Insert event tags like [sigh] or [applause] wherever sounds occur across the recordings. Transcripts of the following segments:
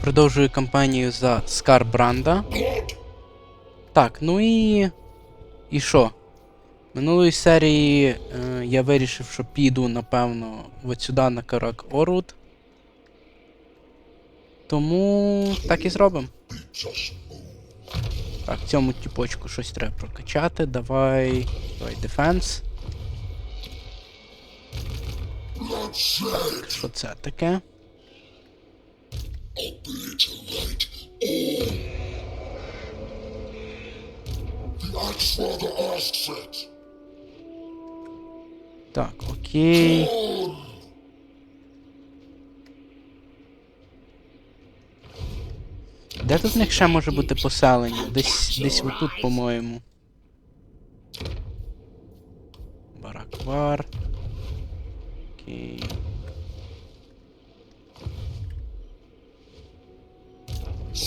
Продовжую кампанію за Скарбранда. Так, ну і. І що? Минулої серії е, я вирішив, що піду, напевно, от сюди на Карак Орут. Тому так і зробимо. Так, цьому тіпочку щось треба прокачати. Давай. Давай дефенс. Що це таке? The Axfather asks it. Так, окей. Де тут в них ще може бути поселення? Десь десь отут, по-моєму. Бараквар. Окей. Sacred Executioner! Давай отак підемо. You need help? What you want? До Карас. Тут все ясно.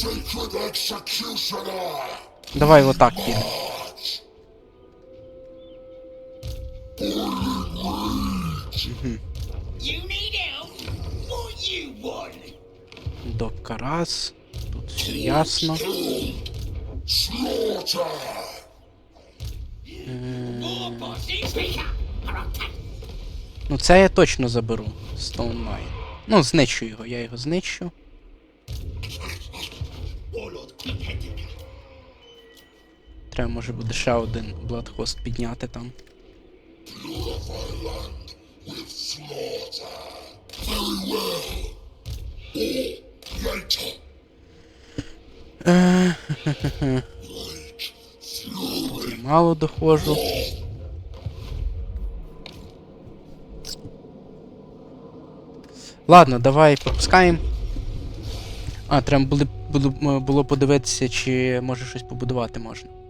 Slaughter! More bosses? Speak up, or I'll take Ну це я точно заберу. Mine. Ну, знищу його, я його знищу. Треба, може буде ще один Bloodhost підняти там. Я мало доходжу. Ладно, давай пропускаємо. А, треба було, було, було подивитися, чи може щось побудувати можна.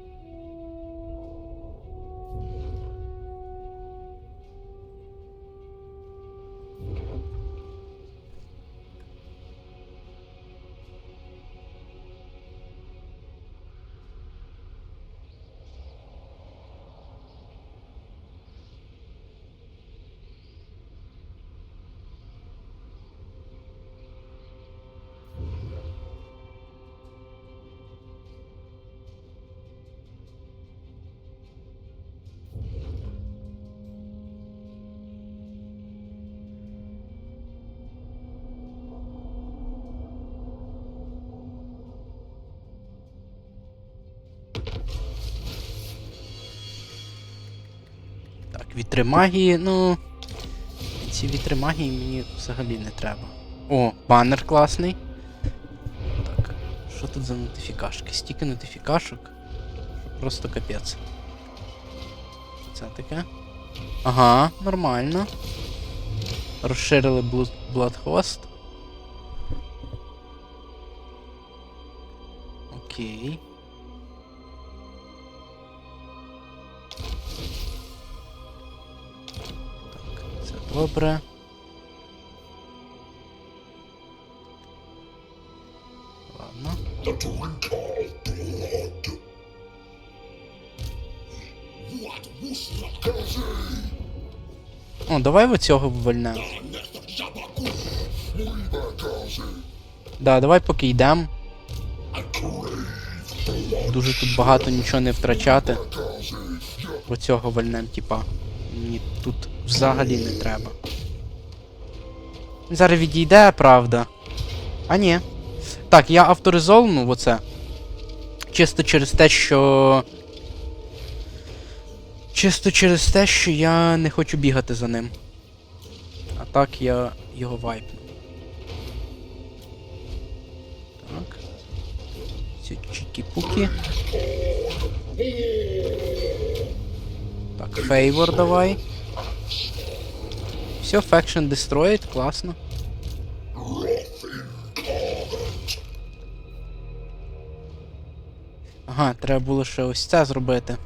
Вітри магії, ну. Ці вітри магії мені взагалі не треба. О, банер класний. Так, що тут за нотифікашки? Стільки нотифікашок. Просто капець. Що це таке? Ага, нормально. Розширили Bloodhost. Окей. Добре. Ладно. О, давай в цього ввольнемо. Zabaku. Да, давай поки йдемо. Дуже тут багато нічого не втрачати. Kazi. Цього вольнем, типа. Мені тут взагалі не треба. Зараз відійде, правда. А ні. Так, я авторизовну оце. Чисто через те, що. Чисто через те, що я не хочу бігати за ним. А так я його вайпну. Так. Ці чікі-пуки. Так, фейвор давай. Все, Faction Destroyed, класно. Ага, треба було ще ось це зробити.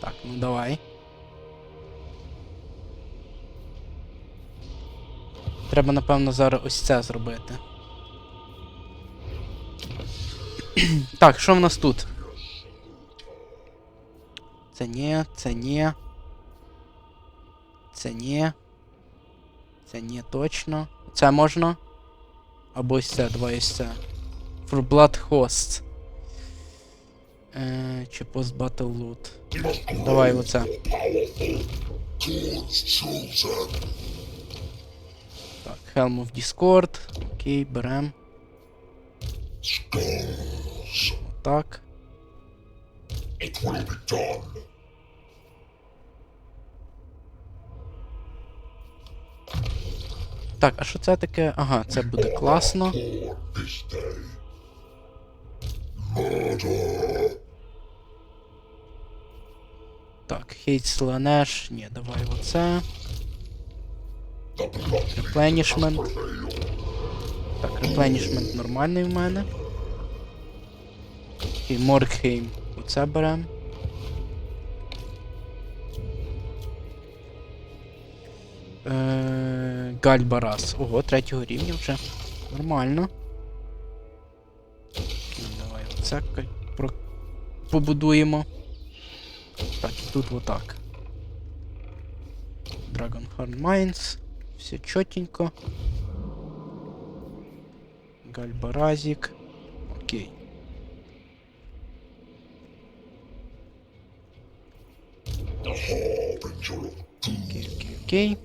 Так, ну давай. Треба, напевно, зараз ось це зробити. [clears throat] так, що в нас тут? Це ні, це ні. Це ні. Це ні, точно. Це можна. Або ось це, давай ось це. For Blood Hosts. Е, чи Post Battle Loot. Давай оце. Так, Helm of Discord. Окей, берем. Skulls. Так. It will be done. Так, а що це таке? Ага, це буде класно. Так, Hate Slanesh. Ні, давай оце. Replenishment. Так, replenishment нормальний в мене. І Моркхейм. Оце берем. Е, Гальбарас. Ого, третього рівня вже. Нормально. Давай оце про... побудуємо. Так, і тут отак. Dragonhorn Mines. Все чотенько. Гальбаразик. Окей. Окей, окей, окей.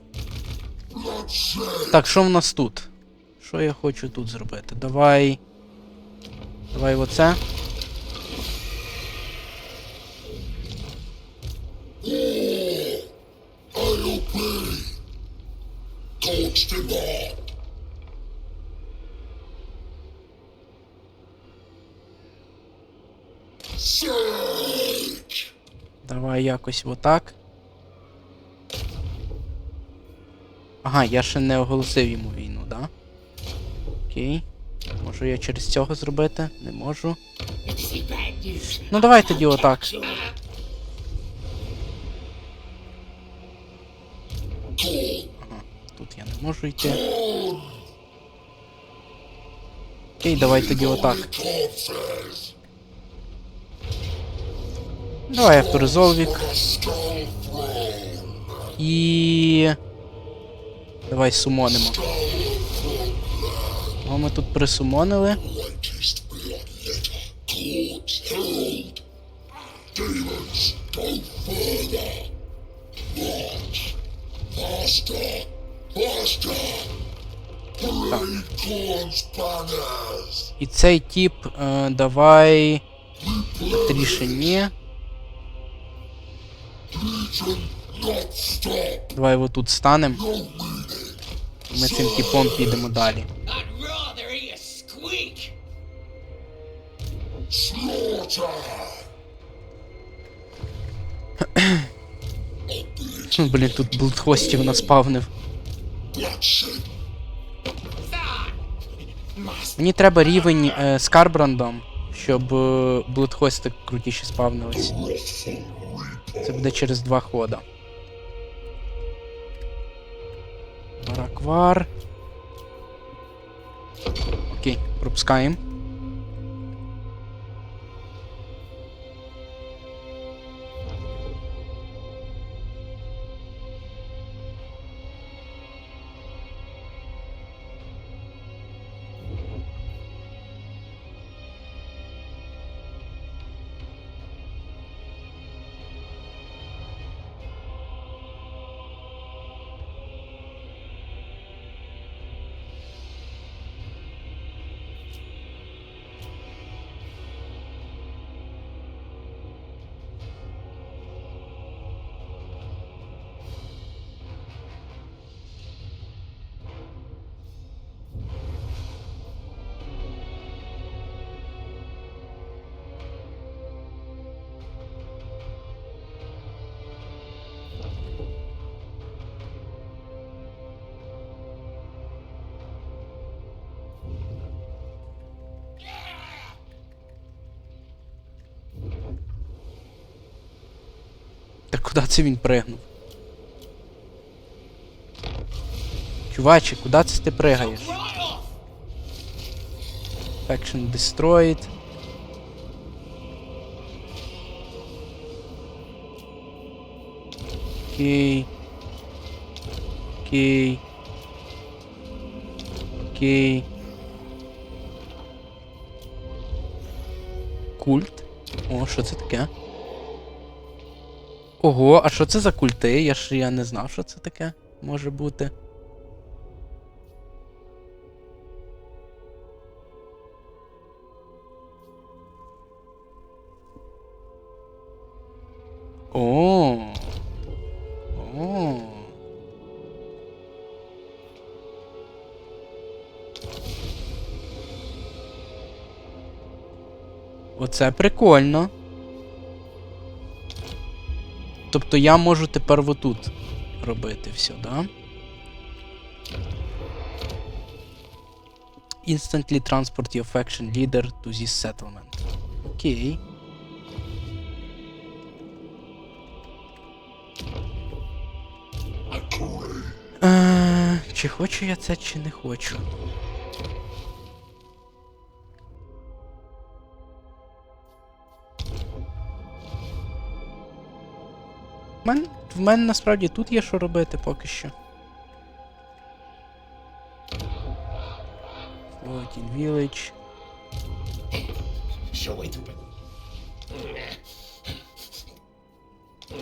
Так, що в нас тут? Що я хочу тут зробити? Давай. Давай оце. Давай якось отак. Ага, я ще не оголосив йому війну, да? Окей. Можу я через цього зробити? Не можу. Ну давай тоді отак. Ага, тут я не можу йти. Окей, давай тоді отак. Давай skull. І. Давай сумонимо. О, ми тут присумонили. І цей тип, е, давай. Тріше ні. Legion, not stop. Давай отут станем. No meaning. Ми цим типом підемо далі. [clears throat] Блін, тут блудхостів наспавнив. Мені треба рівень е, з карбрандом, щоб е, блудхости крутіше спавнились. Це буде через два хода. Бараквар. Окей, пропускаємо. Куди це він пригнув? Чуваче, куди це ти пригаєш? Faction destroyed. Окей. Окей. Окей. Культ. О, що це таке? Ого, а що це за культи? Я ж я не знав, що це таке може бути. О. О. Оце прикольно. Тобто я можу тепер отут робити все, да? Instantly transport your faction leader to this settlement. Окей. Е, чи хочу я це, чи не хочу. В мене, в мене насправді тут є що робити поки що. Floating Village. Що ви тут?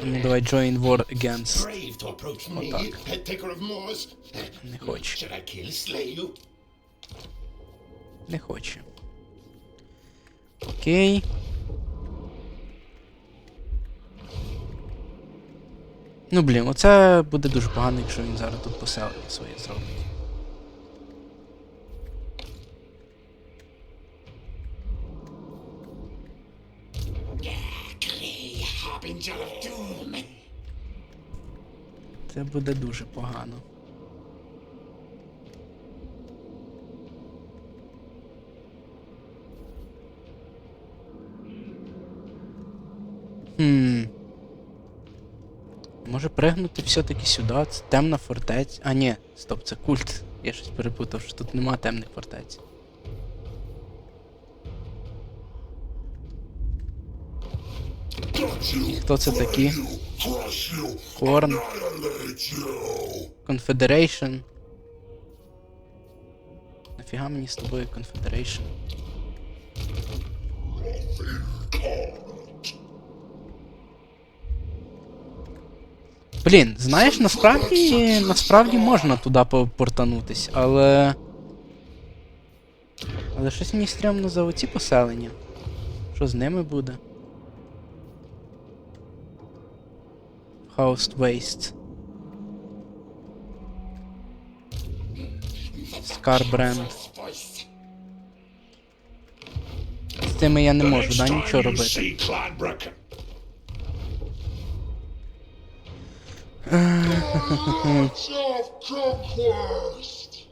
Ну давай join war against. Brave to approach me, так. head taker of Moors. Не хоче. Не хоче. Окей. Ну блін, оце буде дуже погано, якщо він зараз тут поселення своє зробить. Це буде дуже погано. Хм. Може пригнути все-таки сюди? Це темна фортеця. А, ні, стоп, це культ. Я щось перепутав, що тут нема темних фортець. Хто це такі? You. Confederation. Нафіга мені з тобою Confederation? Блін, знаєш, насправді насправді можна туди попортанутись, але. Але щось мені стрімно за оці поселення. Що з ними буде? Housed Waste. Voice. З цими я не можу, да, нічого робити. See Clodbrook. Lords of conquest.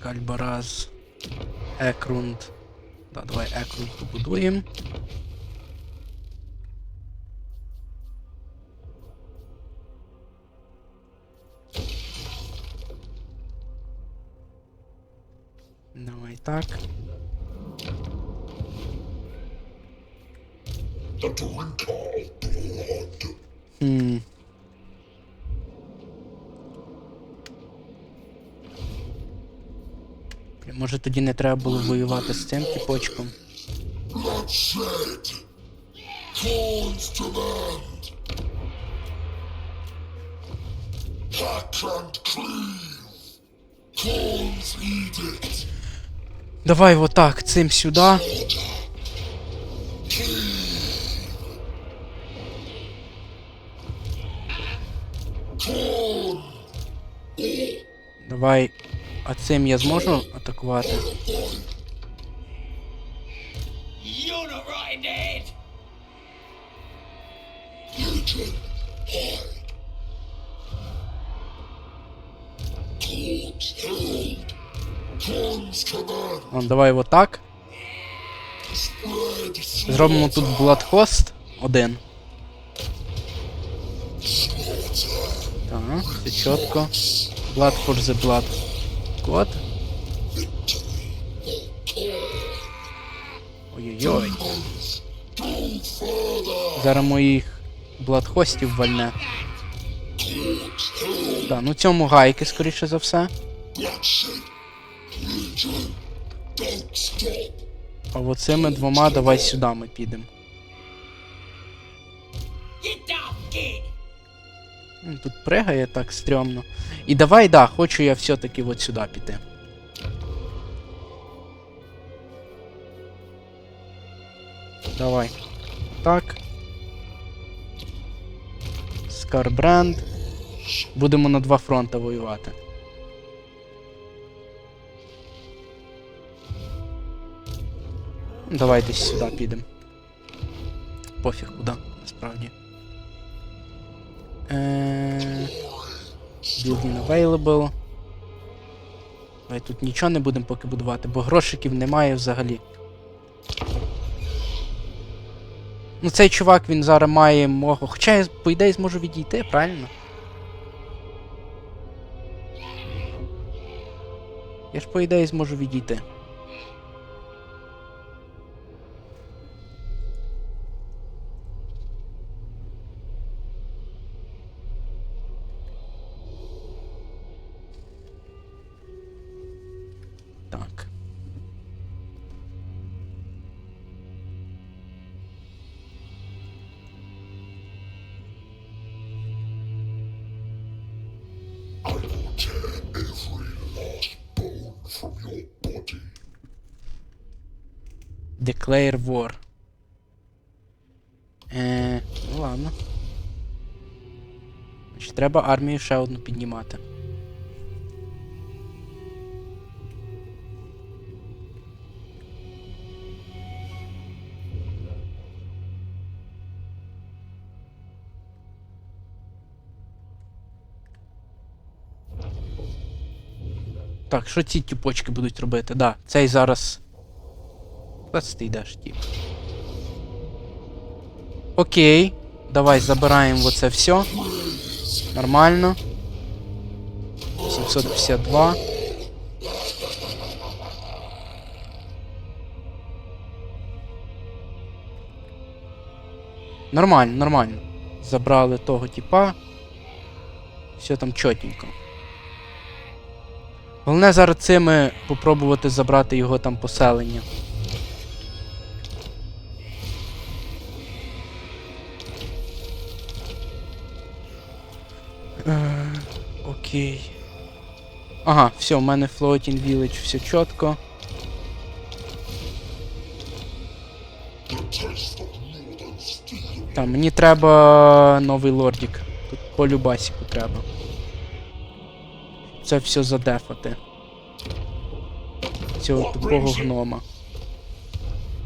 Кальбараз. Екрунд. Да, давай Екрунд побудуємо. Давай так. The drink of blood. Хм. Може тоді не треба було воювати з цим edict. Давай вот так, цим сюди. Давай. А цим я зможу атакувати? Вон, давай вот так. Зробимо тут Bloodhost один. Так, все чітко. Blood for the Blood. God. Ой-ой-ой. Зараз моїх бладхостів вальне. Да, ну цьому гайки, скоріше за все. А оцими двома давай сюди ми підемо. Тут пригає так стрьомно. І давай, да, хочу я все-таки от сюди піти. Давай. Так. Скарбренд. Будемо на два фронта воювати. Давайте сюди підемо. Пофіг куди, насправді. Building available. Давай тут нічого не будемо поки будувати, бо грошиків немає взагалі. Ну цей чувак він зараз має мого. Хоча я по ідеї зможу відійти, правильно? Я ж по ідеї зможу відійти. Body. Declare war. Е, ну ладно. Значить, треба армію ще одну піднімати. Так, що ці тіпочки будуть робити? Да, цей зараз. Це ти йдеш, тіп? Окей. Давай забираємо оце все. Нормально. 752. Нормально, нормально. Забрали того типа. Все там чотенько. Головне зараз цими попробувати забрати його там поселення. Е, Окей. Ага, все, у мене Floating Village, все чітко. The taste of northern steel. Та, мені треба новий лордік. Тут по любасіку треба. Це все задефати. Цього тупого гнома.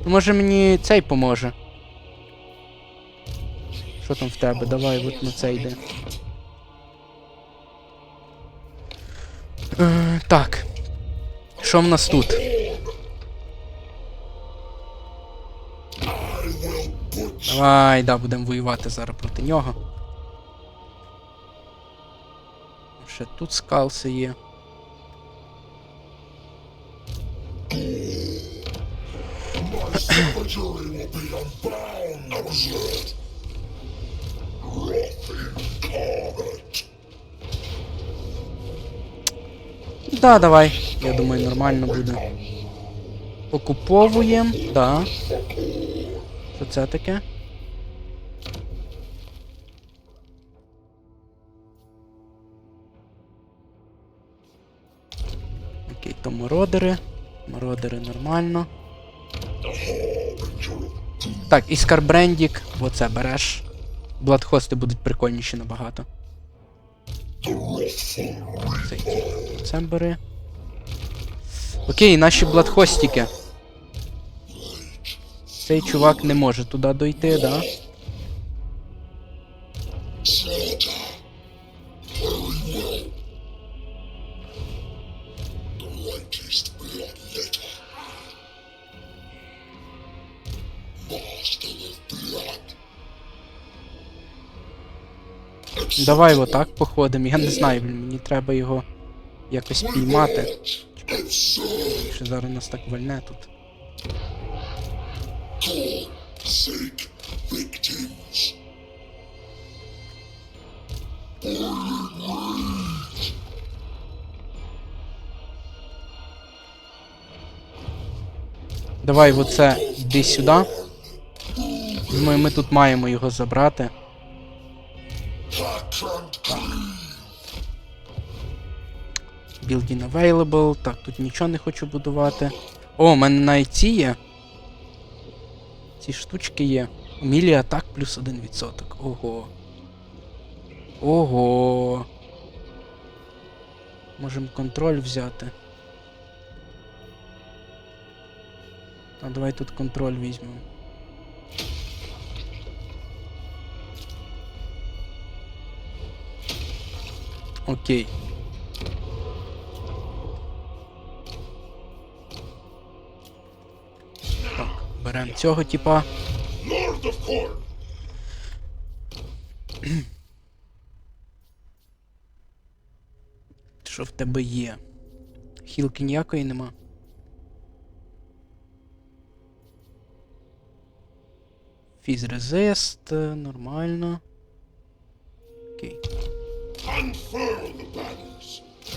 Ну, Може мені цей поможе. Що там в тебе? Давай, от на це йде. Е, так. Що в нас тут? Давай, да, будемо воювати зараз проти нього. Ще тут скалси є. Да, давай. Я думаю, нормально буде. Окуповуємо, да. Що це таке? Окей, то мородери. Мородери нормально. Так, і скарбрендік, оце береш. Бладхости будуть прикольніші набагато. Це, бери. Окей, наші бладхостіки. Цей чувак не може туди дойти, да? Давай отак походимо. Я не знаю, мені треба його якось піймати. Що зараз нас так вальне тут. Давай оце йди сюди. Думаю, ми тут маємо його забрати. Building available. Так, тут нічого не хочу будувати. О, у мене навіть ці є. Ці штучки є. Мілі атак плюс 1%. Ого. Ого. Можемо контроль взяти. А давай тут контроль візьмемо. Окей. Так, беремо цього типа. Що в тебе є? Хілки ніякої нема. Фіз резист, е, нормально. Окей.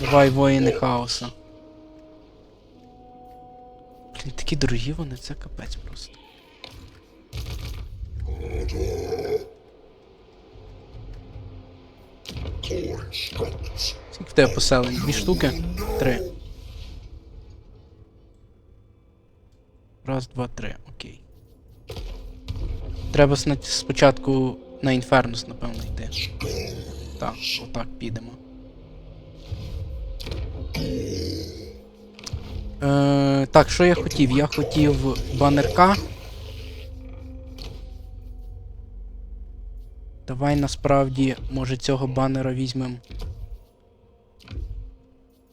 Давай воїни хаоса. Блін, такі дорогі вони, це капець просто. Скільки в тебе поселень? Дві штуки? Три. Раз, два, три, окей. Треба спочатку на Інфернус, напевно, йти. Так, отак підемо. Е, так, що я хотів? Я хотів банерка. Давай насправді, може, цього банера візьмемо.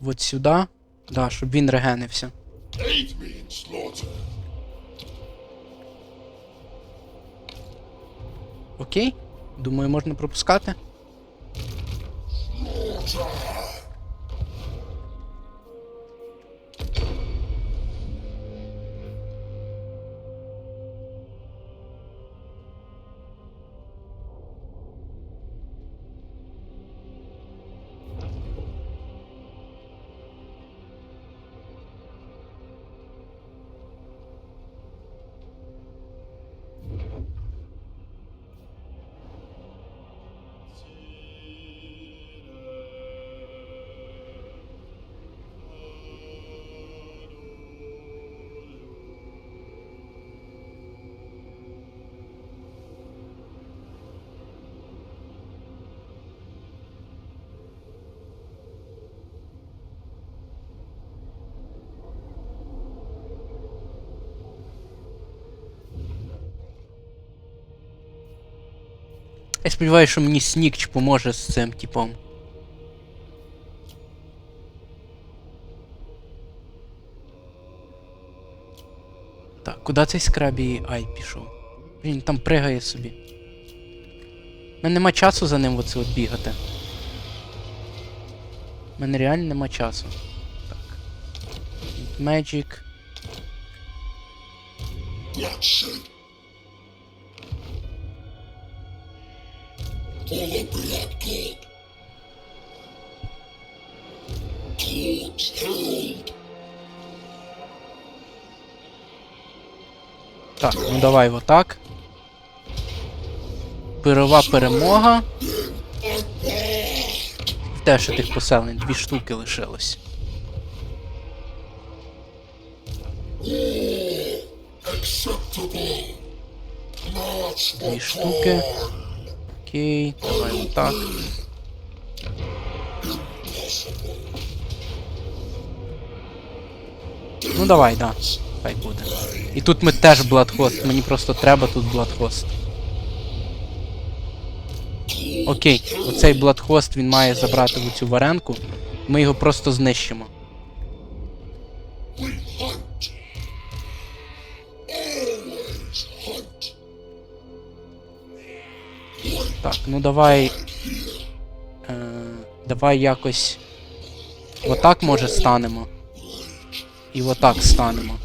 От сюди. Да, щоб він регенився. Окей? Думаю, можна пропускати. Я сподіваюся, що мені Снікч поможе з цим типом. Так, куди цей скрабі ай пішов? Він там пригає собі. У мене нема часу за ним оце от бігати. У мене реально нема часу. Так. Magic. Bloodshed. For the Blood God. Так, ну давай отак. Пирова перемога. Те, що тих поселень, дві штуки лишилось. Дві штуки. Окей, давай отак. Ну давай, да. Хай буде. І тут ми теж Бладхост, мені просто треба тут Бладхост. Окей, оцей Бладхост він має забрати в цю варенку. Ми його просто знищимо. Ну давай. Е, давай якось. Отак може станемо. І отак станемо.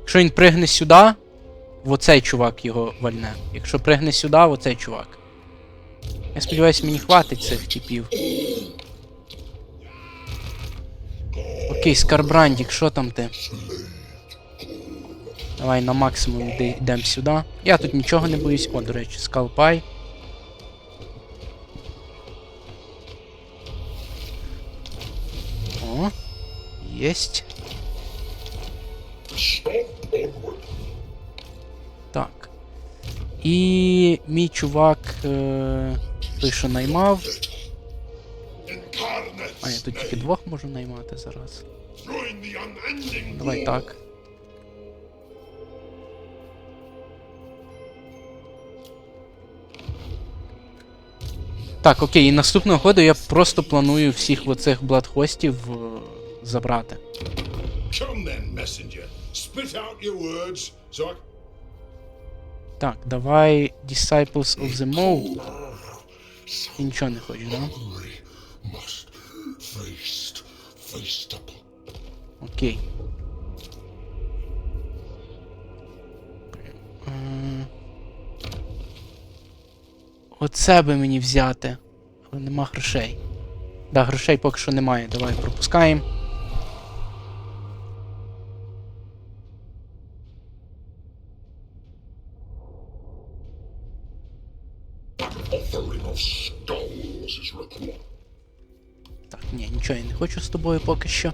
Якщо він пригне сюди, в оцей чувак його вальне. Якщо пригне сюди, оцей чувак. Я сподіваюся, мені хватить цих типів. Окей, Скарбрандік, що там ти? Давай на максимум йдемо сюди. Я тут нічого не боюсь. О, до речі, скалпай. О, єсть. Так. І мій чувак, е, той, що наймав. А, я тут тільки двох можу наймати зараз. Давай так. Так, окей, і наступного ходу я просто планую всіх оцих бладхостів е, забрати. Так, давай Disciples of the Mole. Ти нічого не хочеш, да? Hungry must face Оце би мені взяти. Але нема грошей. Да, грошей поки що немає. Давай пропускаємо. Так, ні, нічого я не хочу з тобою поки що.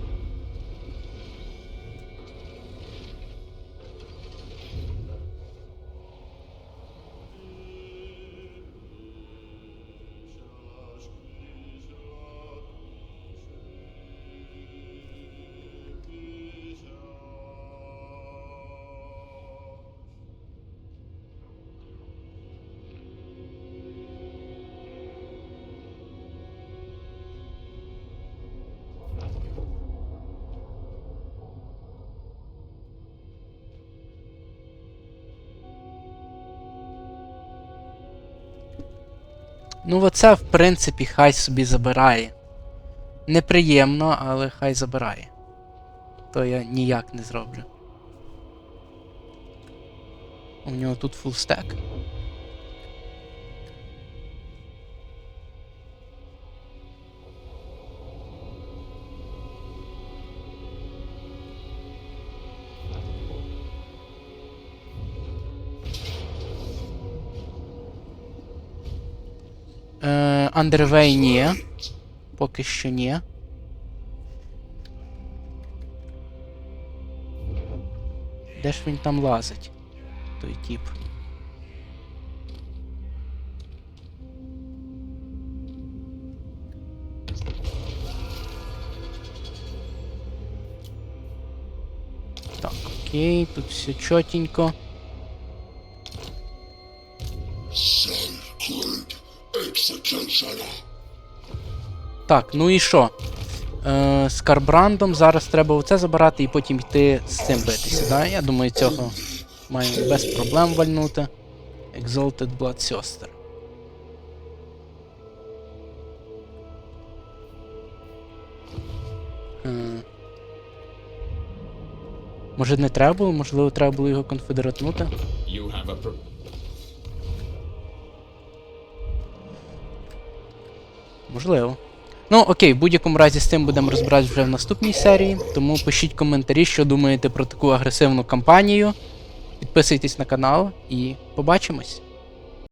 Ну, оце, в принципі, хай собі забирає. Неприємно, але хай забирає. То я ніяк не зроблю. У нього тут фулстек. Андервей ні. Поки що ні. Де ж він там лазить? Той тип. Так, окей, тут все чотенько. Так, ну і що? Е, з Карбрандом зараз треба оце забирати і потім йти з цим битися, да? Я думаю, цього маємо без проблем вальнути. Exalted Blood Sister. Е, Може не треба було, можливо, треба було його конфедератнути. Можливо. Ну, окей, в будь-якому разі з цим будемо розбиратися вже в наступній серії. Тому пишіть коментарі, що думаєте про таку агресивну кампанію. Підписуйтесь на канал і побачимось.